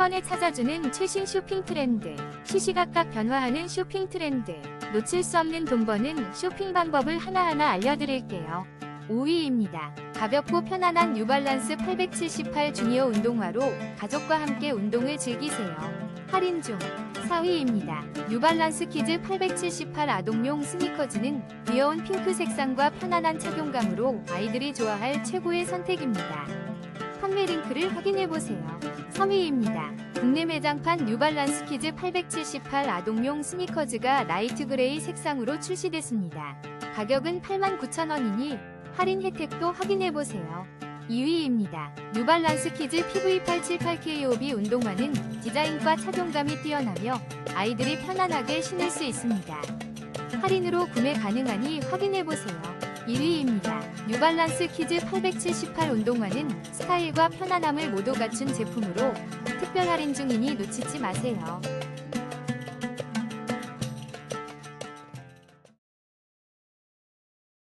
번에 찾아주는 최신 쇼핑 트렌드. 시시각각 변화하는 쇼핑 트렌드. 놓칠 수 없는 돈 버는 쇼핑 방법을 하나하나 알려드릴게요. 5위입니다. 가볍고 편안한 뉴발란스 878 주니어 운동화로 가족과 함께 운동을 즐기세요. 할인 중 4위입니다. 뉴발란스 키즈 878 아동용 스니커즈는 귀여운 핑크 색상과 편안한 착용감으로 아이들이 좋아할 최고의 선택입니다. 판매 링크를 확인해보세요. 3위입니다. 국내 매장판 뉴발란스 키즈 878 아동용 스니커즈가 라이트 그레이 색상으로 출시됐습니다. 가격은 89,000원이니 할인 혜택도 확인해보세요. 2위입니다. 뉴발란스 키즈 PV878KOB 운동화는 디자인과 착용감이 뛰어나며 아이들이 편안하게 신을 수 있습니다. 할인으로 구매 가능하니 확인해보세요. 1위입니다. 뉴발란스 키즈 878 운동화는 스타일과 편안함을 모두 갖춘 제품으로 특별 할인 중이니 놓치지 마세요.